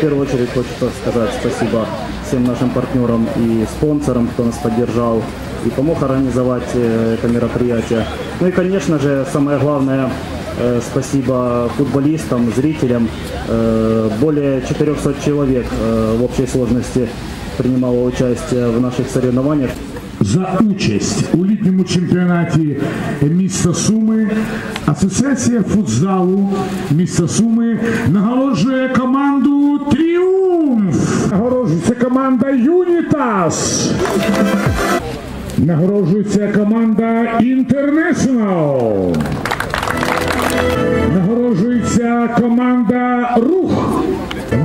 В первую очередь хочется сказать спасибо всем нашим партнерам и спонсорам, кто нас поддержал и помог организовать э, это мероприятие. Ну и, конечно же, самое главное, э, спасибо футболистам, зрителям. Э, Более 400 человек э, в общей сложности принимало участие в наших соревнованиях. за участь у літньому чемпіонаті міста Суми. Асоціація футзалу міста Суми нагороджує команду Тріумф. Нагороджується команда Юнітас. Нагороджується команда Інтернешнл. Нагороджується команда Рух.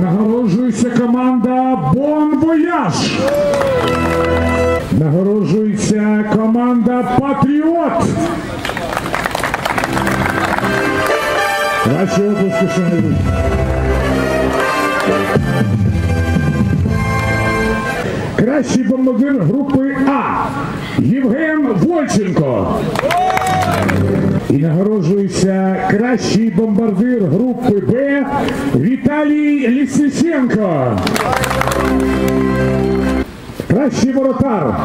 Нагороджується команда Бон Вояж. Нагороджується команда Патріот. Ваші оплески, шановні. Кращий бомбардир групи А Євген Вольченко. І нагороджується кращий бомбардир групи Б Віталій Лісниченко. Кращий воротар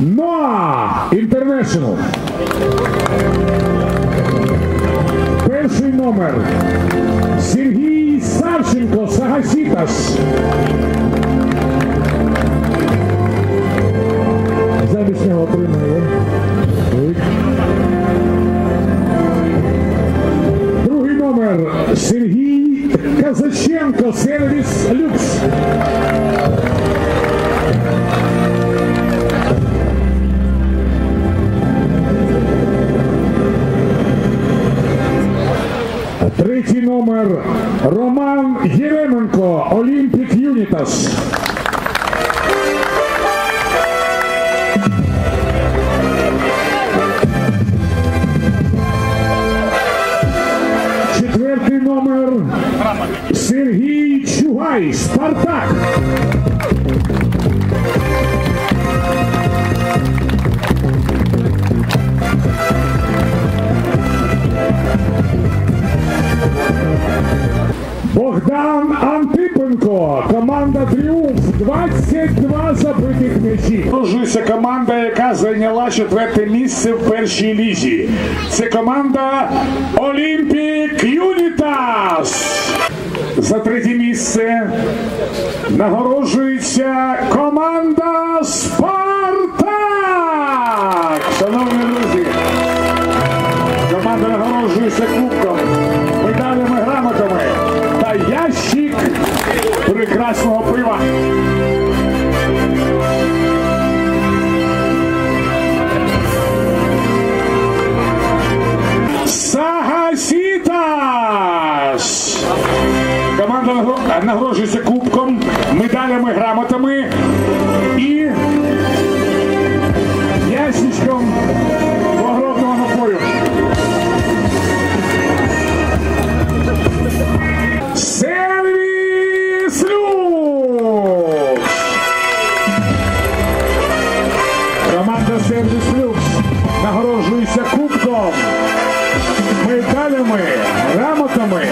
Ноа Інтернешнл. Перший номер Сергій Савченко Сагасітас. Замість нього отримує. Другий номер Сергій Казаченко номер Роман Єременко, Олімпік Юнітас. Четвертий номер Сергій Чугай, Спартак. Богдан Антипенко, команда Тріумф, 22 забитих м'ячі. Продовжується команда, яка зайняла четверте місце в першій лізі. Це команда Олімпік Юнітас. За третє місце нагороджується команда Спартак. Кубком, медалями, грамотами і ящичком благородного напою. Сервіс! Команда Сервіс Люкс нагороджується кубком, медалями, грамотами.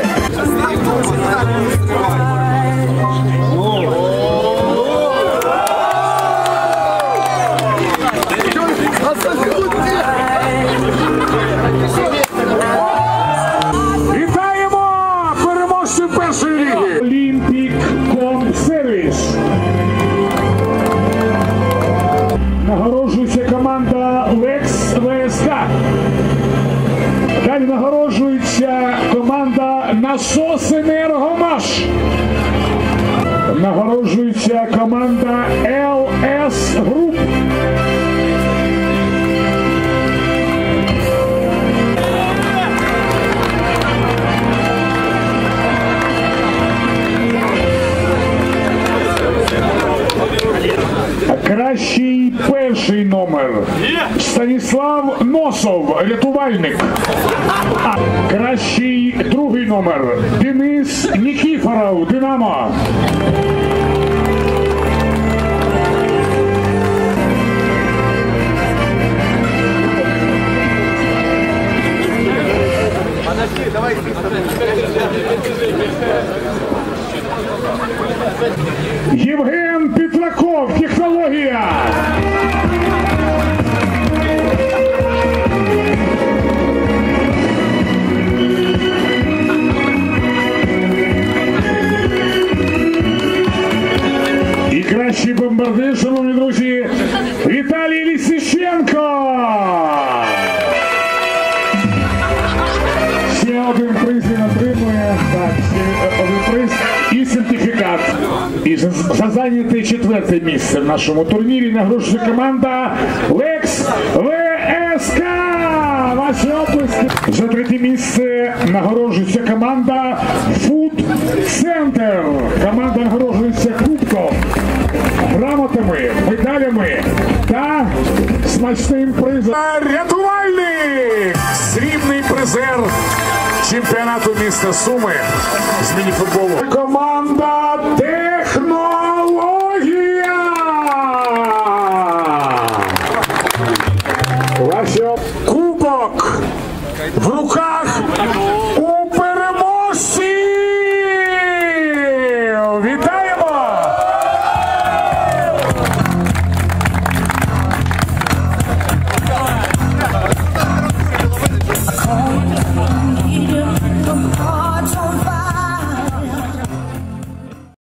Вітаємо переможців першої ліги! Олімпік Сервіс. Нагороджується команда Лекс ВСК. Далі нагороджується команда Насос Нагороджується команда ЛС Груп. Кращий перший номер Станіслав Носов, рятувальник. Кращий другий номер Денис Нікіфоров, Динамо. Євген Петраков, технологія. І кращий бомбардир, шановні друзі, Віталій Лісищенко. Сертифікат. І за, за зайняте четверте місце в нашому турнірі нагружує команда Лекс ВСК. Ваші оплески. За третє місце нагороджується команда Фуд Центр. Команда нагороджується кубком, грамотами, медалями та смачним призом. Рятувальник! Срібний призер чемпіонату міста Суми з мініфутболу. Команда Технологія! Ваші кубок в руках